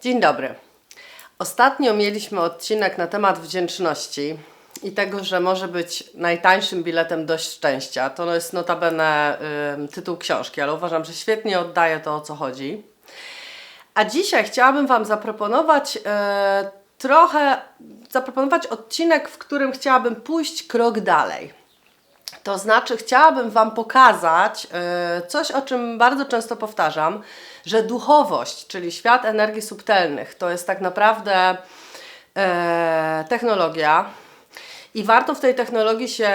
Dzień dobry. Ostatnio mieliśmy odcinek na temat wdzięczności i tego, że może być najtańszym biletem do szczęścia. To jest notabene ym, tytuł książki, ale uważam, że świetnie oddaje to o co chodzi. A dzisiaj chciałabym Wam zaproponować e, trochę, zaproponować odcinek, w którym chciałabym pójść krok dalej. To znaczy, chciałabym Wam pokazać e, coś, o czym bardzo często powtarzam, że duchowość, czyli świat energii subtelnych, to jest tak naprawdę e, technologia i warto w tej technologii się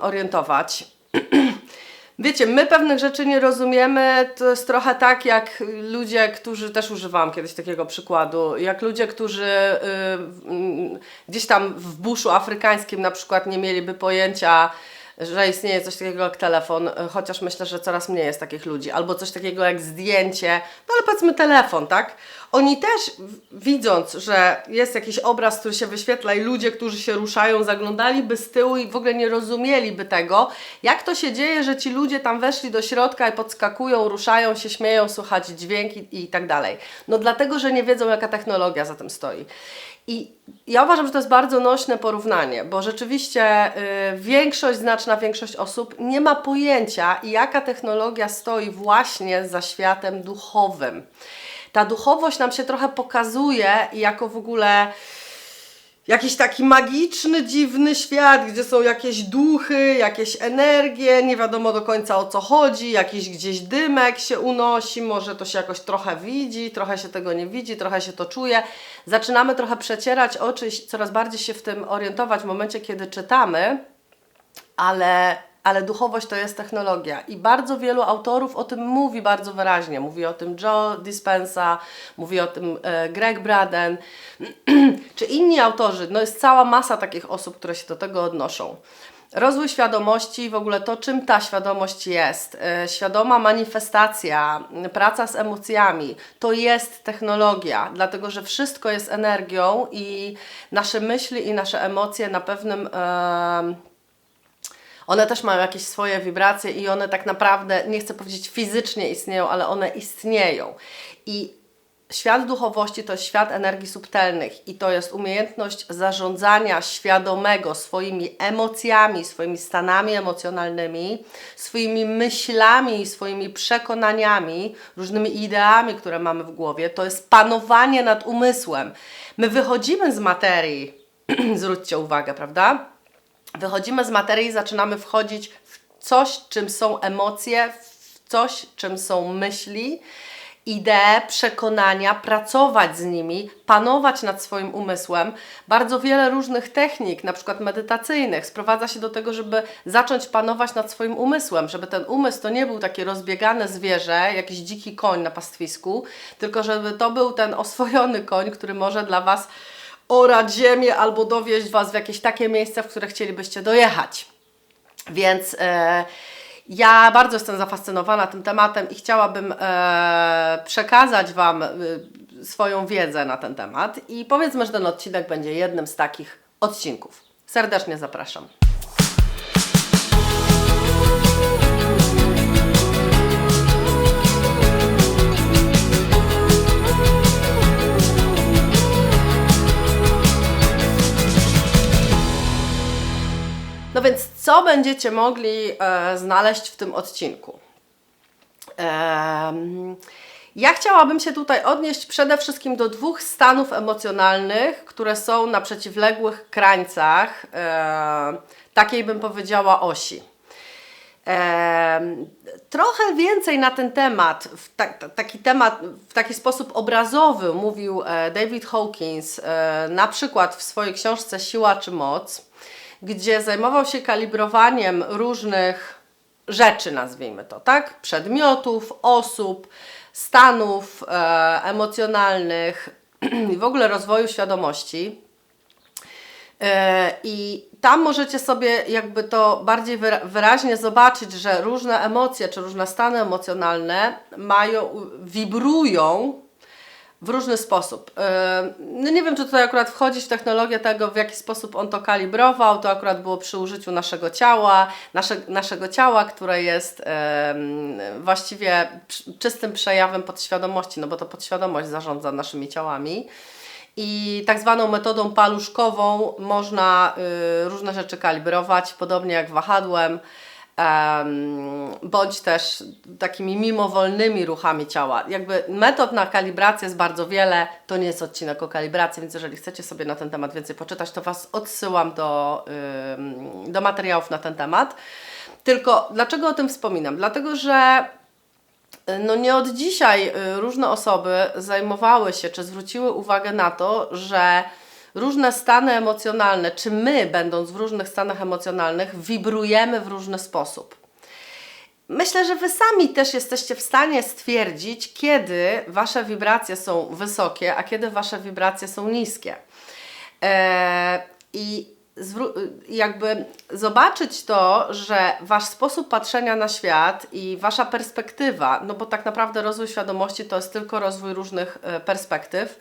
orientować. Wiecie, my pewnych rzeczy nie rozumiemy. To jest trochę tak, jak ludzie, którzy też używałam kiedyś takiego przykładu, jak ludzie, którzy y, gdzieś tam w buszu afrykańskim na przykład nie mieliby pojęcia, że istnieje coś takiego jak telefon, y, chociaż myślę, że coraz mniej jest takich ludzi, albo coś takiego jak zdjęcie, no ale powiedzmy telefon, tak? Oni też widząc, że jest jakiś obraz, który się wyświetla i ludzie, którzy się ruszają, zaglądaliby z tyłu i w ogóle nie rozumieliby tego, jak to się dzieje, że ci ludzie tam weszli do środka i podskakują, ruszają się, śmieją, słychać dźwięki i tak dalej. No dlatego, że nie wiedzą, jaka technologia za tym stoi. I ja uważam, że to jest bardzo nośne porównanie, bo rzeczywiście y, większość, znaczna większość osób nie ma pojęcia, jaka technologia stoi właśnie za światem duchowym. Ta duchowość nam się trochę pokazuje jako w ogóle jakiś taki magiczny, dziwny świat, gdzie są jakieś duchy, jakieś energie, nie wiadomo do końca o co chodzi, jakiś gdzieś dymek się unosi, może to się jakoś trochę widzi, trochę się tego nie widzi, trochę się to czuje. Zaczynamy trochę przecierać oczy i coraz bardziej się w tym orientować w momencie, kiedy czytamy, ale, ale duchowość to jest technologia i bardzo wielu autorów o tym mówi bardzo wyraźnie. Mówi o tym Joe Dispenza, mówi o tym e, Greg Braden, czy inni autorzy. No jest cała masa takich osób, które się do tego odnoszą. Rozwój świadomości, w ogóle to, czym ta świadomość jest, e, świadoma manifestacja, praca z emocjami, to jest technologia, dlatego że wszystko jest energią i nasze myśli i nasze emocje na pewnym. One też mają jakieś swoje wibracje i one tak naprawdę, nie chcę powiedzieć fizycznie istnieją, ale one istnieją. I świat duchowości to jest świat energii subtelnych i to jest umiejętność zarządzania świadomego swoimi emocjami, swoimi stanami emocjonalnymi, swoimi myślami, swoimi przekonaniami, różnymi ideami, które mamy w głowie. To jest panowanie nad umysłem. My wychodzimy z materii, zwróćcie uwagę, prawda? Wychodzimy z materii i zaczynamy wchodzić w coś, czym są emocje, w coś, czym są myśli, idee, przekonania, pracować z nimi, panować nad swoim umysłem. Bardzo wiele różnych technik, na przykład medytacyjnych, sprowadza się do tego, żeby zacząć panować nad swoim umysłem, żeby ten umysł to nie był takie rozbiegane zwierzę, jakiś dziki koń na pastwisku, tylko żeby to był ten oswojony koń, który może dla Was orać ziemię albo dowieźć Was w jakieś takie miejsce, w które chcielibyście dojechać. Więc e, ja bardzo jestem zafascynowana tym tematem i chciałabym e, przekazać Wam e, swoją wiedzę na ten temat. I powiedzmy, że ten odcinek będzie jednym z takich odcinków. Serdecznie zapraszam. Co będziecie mogli e, znaleźć w tym odcinku? Ja chciałabym się tutaj odnieść przede wszystkim do dwóch stanów emocjonalnych, które są na przeciwległych krańcach e, takiej, bym powiedziała, osi. Em, trochę więcej na ten temat, w ta- taki temat, w taki sposób obrazowy mówił e, David Hawkins, e, na przykład w swojej książce Siła czy Moc, gdzie zajmował się kalibrowaniem różnych rzeczy, nazwijmy to, tak? Przedmiotów, osób, stanów e, emocjonalnych i w ogóle rozwoju świadomości. E, I tam możecie sobie jakby to bardziej wyra- wyraźnie zobaczyć, że różne emocje czy różne stany emocjonalne mają, wibrują w różny sposób. Yy, No nie wiem, czy tutaj akurat wchodzić w technologię tego, w jaki sposób on to kalibrował. To akurat było przy użyciu naszego ciała, nasze, naszego ciała, które jest em, właściwie czystym przejawem podświadomości, no bo to podświadomość zarządza naszymi ciałami. I tak zwaną metodą paluszkową można y, różne rzeczy kalibrować, podobnie jak wahadłem, em, bądź też takimi mimowolnymi ruchami ciała. Jakby metod na kalibrację jest bardzo wiele, to nie jest odcinek o kalibracji, więc jeżeli chcecie sobie na ten temat więcej poczytać, to Was odsyłam do, do materiałów na ten temat. Tylko dlaczego o tym wspominam? Dlatego, że no nie od dzisiaj y, różne osoby zajmowały się, czy zwróciły uwagę na to, że różne stany emocjonalne, czy my, będąc w różnych stanach emocjonalnych, wibrujemy w różny sposób. Myślę, że Wy sami też jesteście w stanie stwierdzić, kiedy Wasze wibracje są wysokie, a kiedy Wasze wibracje są niskie. Eee, I jakby zobaczyć to, że Wasz sposób patrzenia na świat i Wasza perspektywa, no bo tak naprawdę rozwój świadomości to jest tylko rozwój różnych e, perspektyw.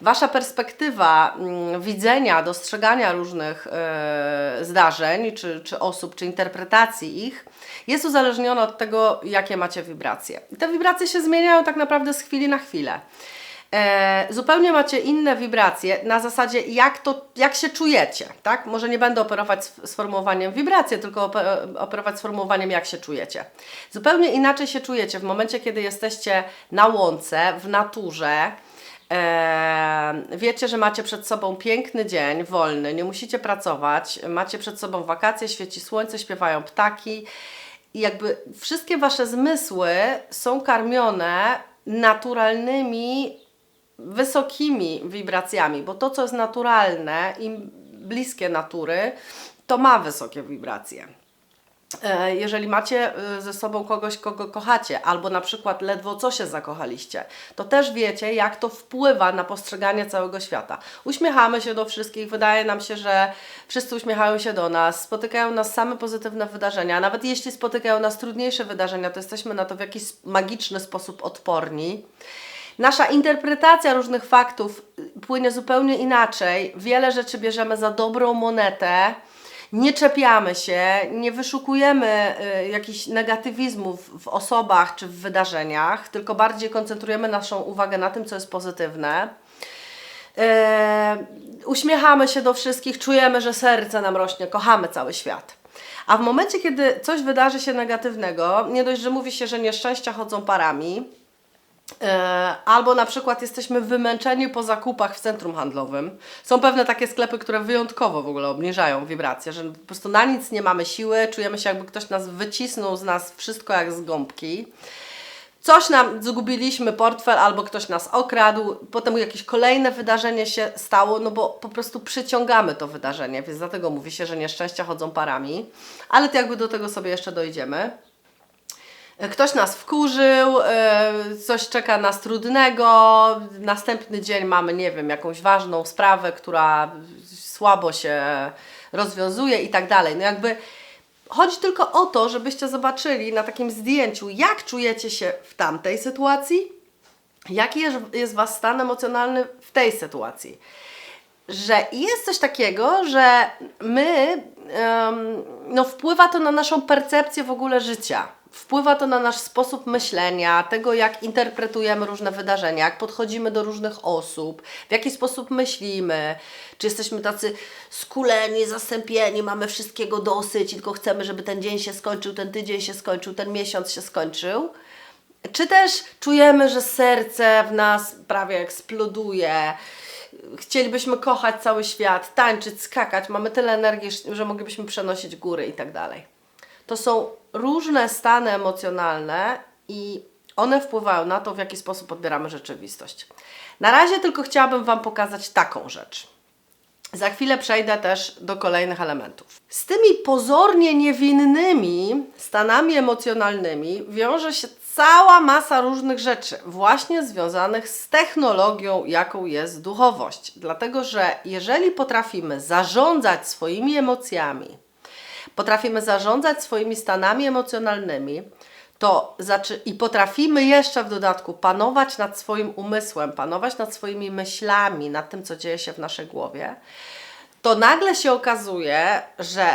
Wasza perspektywa mm, widzenia, dostrzegania różnych e, zdarzeń, czy, czy osób, czy interpretacji ich, jest uzależniona od tego, jakie macie wibracje. I te wibracje się zmieniają tak naprawdę z chwili na chwilę. E, zupełnie macie inne wibracje na zasadzie, jak, to, jak się czujecie, tak? Może nie będę operować sformułowaniem wibracje, tylko ope- operować sformułowaniem, jak się czujecie. Zupełnie inaczej się czujecie w momencie, kiedy jesteście na łące, w naturze, E, wiecie, że macie przed sobą piękny dzień, wolny, nie musicie pracować, macie przed sobą wakacje, świeci słońce, śpiewają ptaki i jakby wszystkie wasze zmysły są karmione naturalnymi, wysokimi wibracjami, bo to, co jest naturalne i bliskie natury, to ma wysokie wibracje. E, Jeżeli macie y, ze sobą kogoś, kogo kochacie, albo na przykład ledwo co się zakochaliście, to też wiecie, jak to wpływa na postrzeganie całego świata. Uśmiechamy się do wszystkich, wydaje nam się, że wszyscy uśmiechają się do nas, spotykają nas same pozytywne wydarzenia. Nawet jeśli spotykają nas trudniejsze wydarzenia, to jesteśmy na to w jakiś magiczny sposób odporni. Nasza interpretacja różnych faktów y, płynie zupełnie inaczej. Wiele rzeczy bierzemy za dobrą monetę nie czepiamy się, nie wyszukujemy y, jakichś negatywizmów w osobach czy w wydarzeniach, tylko bardziej koncentrujemy naszą uwagę na tym, co jest pozytywne. E, uśmiechamy się do wszystkich, czujemy, że serce nam rośnie, kochamy cały świat. A w momencie, kiedy coś wydarzy się negatywnego, nie dość, że mówi się, że nieszczęścia chodzą parami, Albo na przykład jesteśmy wymęczeni po zakupach w centrum handlowym. Są pewne takie sklepy, które wyjątkowo w ogóle obniżają wibracje, że po prostu na nic nie mamy siły, czujemy się jakby ktoś nas wycisnął z nas wszystko jak z gąbki. Coś nam zgubiliśmy, portfel, albo ktoś nas okradł, potem jakieś kolejne wydarzenie się stało, no bo po prostu przyciągamy to wydarzenie, więc dlatego mówi się, że nieszczęścia chodzą parami, ale to jakby do tego sobie jeszcze dojdziemy. Ktoś nas wkurzył, e, coś czeka nas trudnego, następny dzień mamy, nie wiem, jakąś ważną sprawę, która słabo się rozwiązuje i tak dalej. No jakby chodzi tylko o to, żebyście zobaczyli na takim zdjęciu, jak czujecie się w tamtej sytuacji, jaki jest, Was stan emocjonalny w tej sytuacji że jest coś takiego, że my, em, no wpływa to na naszą percepcję w ogóle życia. Wpływa to na nasz sposób myślenia, tego jak interpretujemy różne wydarzenia, jak podchodzimy do różnych osób, w jaki sposób myślimy, czy jesteśmy tacy skuleni, zasępieni, mamy wszystkiego dosyć i tylko chcemy, żeby ten dzień się skończył, ten tydzień się skończył, ten miesiąc się skończył. Czy też czujemy, że serce w nas prawie eksploduje, chcielibyśmy kochać cały świat, tańczyć, skakać, mamy tyle energii, że moglibyśmy przenosić góry i tak dalej. To są różne stany emocjonalne i one wpływają na to, w jaki sposób odbieramy rzeczywistość. Na razie tylko chciałabym Wam pokazać taką rzecz. Za chwilę przejdę też do kolejnych elementów. Z tymi pozornie niewinnymi stanami emocjonalnymi wiąże się cała masa różnych rzeczy, właśnie związanych z technologią, jaką jest duchowość. Dlatego, że jeżeli potrafimy zarządzać swoimi emocjami, potrafimy zarządzać swoimi stanami emocjonalnymi, to i potrafimy jeszcze w dodatku panować nad swoim umysłem, panować nad swoimi myślami, nad tym, co dzieje się w naszej głowie, to nagle się okazuje, że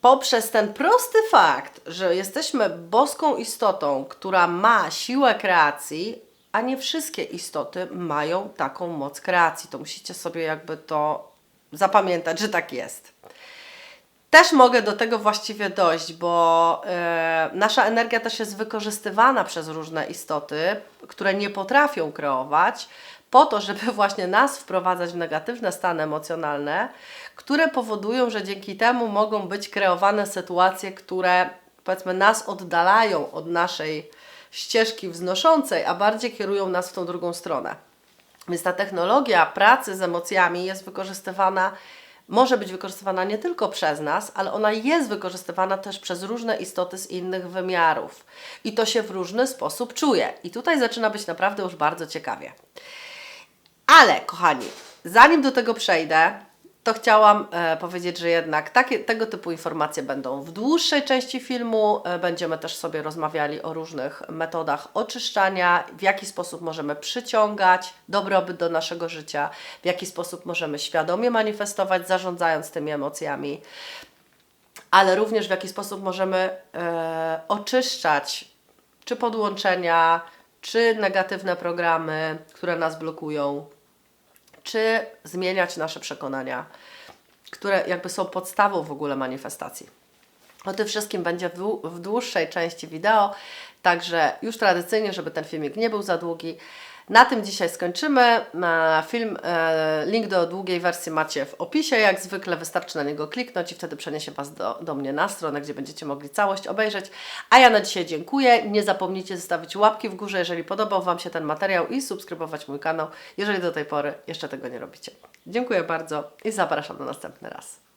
poprzez ten prosty fakt, że jesteśmy boską istotą, która ma siłę kreacji, a nie wszystkie istoty mają taką moc kreacji. To musicie sobie jakby to zapamiętać, że tak jest. Też mogę do tego właściwie dojść, bo e, nasza energia też jest wykorzystywana przez różne istoty, które nie potrafią kreować, po to, żeby właśnie nas wprowadzać w negatywne stany emocjonalne, które powodują, że dzięki temu mogą być kreowane sytuacje, które powiedzmy nas oddalają od naszej ścieżki wznoszącej, a bardziej kierują nas w tą drugą stronę. Więc ta technologia pracy z emocjami jest wykorzystywana, może być wykorzystywana nie tylko przez nas, ale ona jest wykorzystywana też przez różne istoty z innych wymiarów. I to się w różny sposób czuje. I tutaj zaczyna być naprawdę już bardzo ciekawie. Ale, kochani, zanim do tego przejdę, to chciałam e, powiedzieć, że jednak takie, tego typu informacje będą w dłuższej części filmu. E, będziemy też sobie rozmawiali o różnych metodach oczyszczania, w jaki sposób możemy przyciągać dobrobyt do naszego życia, w jaki sposób możemy świadomie manifestować, zarządzając tymi emocjami, ale również w jaki sposób możemy e, oczyszczać czy podłączenia, czy negatywne programy, które nas blokują, czy zmieniać nasze przekonania, które jakby są podstawą w ogóle manifestacji. O tym wszystkim będzie w, dłu- w dłuższej części wideo, także już tradycyjnie, żeby ten filmik nie był za długi. Na tym dzisiaj skończymy. Film, e, link do długiej wersji macie w opisie. Jak zwykle wystarczy na niego kliknąć i wtedy przeniesie Was do, do mnie na stronę, gdzie będziecie mogli całość obejrzeć. A ja na dzisiaj dziękuję. Nie zapomnijcie zostawić łapki w górze, jeżeli podobał Wam się ten materiał i subskrybować mój kanał, jeżeli do tej pory jeszcze tego nie robicie. Dziękuję bardzo i zapraszam na następny raz.